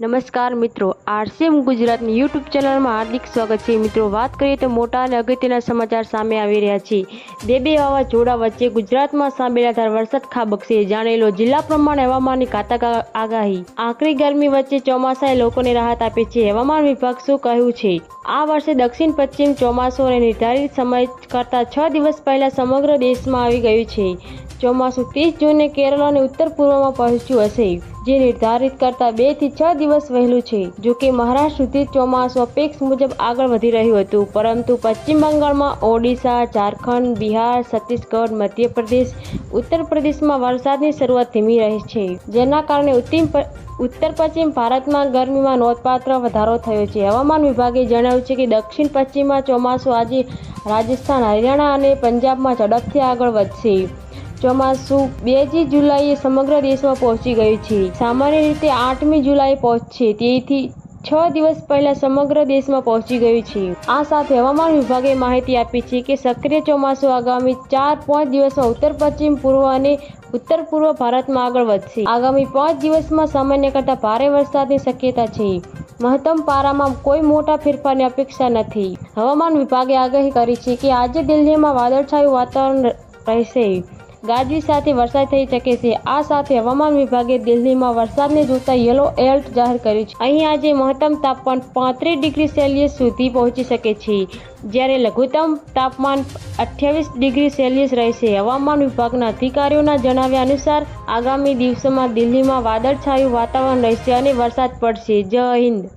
નમસ્કાર મિત્રો, આરસીએમ ગુજરાતની યુટ્યુબ ચેનલમાં હાર્દિક સ્વાગત છે. મિત્રો, વાત કરીએ તો મોટા અને અગત્યના સમાચાર સામે આવી રહ્યા છે. બે બે વાવાઝોડા વચ્ચે ગુજરાતમાં સાંભળ્યાધાર વરસાદ ખાબકશે જાણેલો જિલ્લા પ્રમાણે હવામાનની ઘાતક આગાહી. આકરી ગરમી વચ્ચે ચોમાસાએ લોકોને રાહત આપી છે. હવામાન વિભાગ શું કહ્યું છે? આ વર્ષે દક્ષિણ, પશ્ચિમ ચોમાસું અને નિર્ધારિત સમય કરતાં છ દિવસ પહેલાં સમગ્ર દેશમાં આવી ગયું છે. ચોમાસું ત્રીસ જૂને કેરળ અને ઉત્તર પૂર્વમાં પહોંચ્યું હશે. જે નિર્ધારિત કરતાં બેથી છ દિવસ વહેલું છે, જો કે મહારાષ્ટ્ર સુધી ચોમાસું અપેક્ષ મુજબ આગળ વધી રહ્યું હતું. પરંતુ પશ્ચિમ બંગાળમાં ઓડિશા, ઝારખંડ, બિહાર, છત્તીસગઢ, મધ્યપ્રદેશ ઉત્તર પ્રદેશમાં વરસાદની શરૂઆત ધીમી રહી છે, જેના કારણે ઉત્તર પશ્ચિમ ભારતમાં ગરમીમાં નોંધપાત્ર વધારો થયો છે. હવામાન વિભાગે જણાવ્યું છે કે દક્ષિણ પશ્ચિમમાં ચોમાસું આજે રાજસ્થાન, હરિયાણા અને પંજાબમાં ઝડપથી આગળ વધશે. ચોમાસું બેજી જુલાઈએ સમગ્ર દેશમાં પહોંચી ગયું છે. સામાન્ય રીતે આઠમી જુલાઈએ પહોંચશે. તેથી છ દિવસ પહેલા સમગ્ર દેશમાં પહોંચી ગયું છે. આ સાથે હવામાન વિભાગે માહિતી આપી છે કે સક્રિય ચોમાસું આગામી ચાર પાંચ દિવસમાં ઉત્તર, પશ્ચિમ, પૂર્વ અને ઉત્તર, પૂર્વ ભારતમાં આગળ વધશે. આગામી પાંચ દિવસમાં સામાન્ય કરતાં ભારે વરસાદની શક્યતા છે. મહત્તમ પારામાં કોઈ મોટા ફેરફારની અપેક્ષા નથી. હવામાન વિભાગે આગાહી કરી છે કે આજે દિલ્હીમાં વાદળછાયું વાતાવરણ રહેશે. ગાજવી સાથે વરસાદ થઈ શકે છે. આ સાથે હવામાન વિભાગે દિલ્હીમાં વરસાદને જોતા યલો એલર્ટ જાહેર કર્યું છે. અહીં આજે મહત્તમ તાપમાન પાંત્રીસ ડિગ્રી સેલ્સિયસ સુધી પહોંચી શકે છે. જ્યારે લઘુત્તમ તાપમાન અઠ્યાવીસ ડિગ્રી સેલ્સિયસ રહેશે. હવામાન વિભાગના અધિકારીઓના જણાવ્યા અનુસાર, આગામી દિવસોમાં દિલ્હીમાં વાદળછાયું વાતાવરણ રહેશે અને વરસાદ પડશે. જય હિન્દ.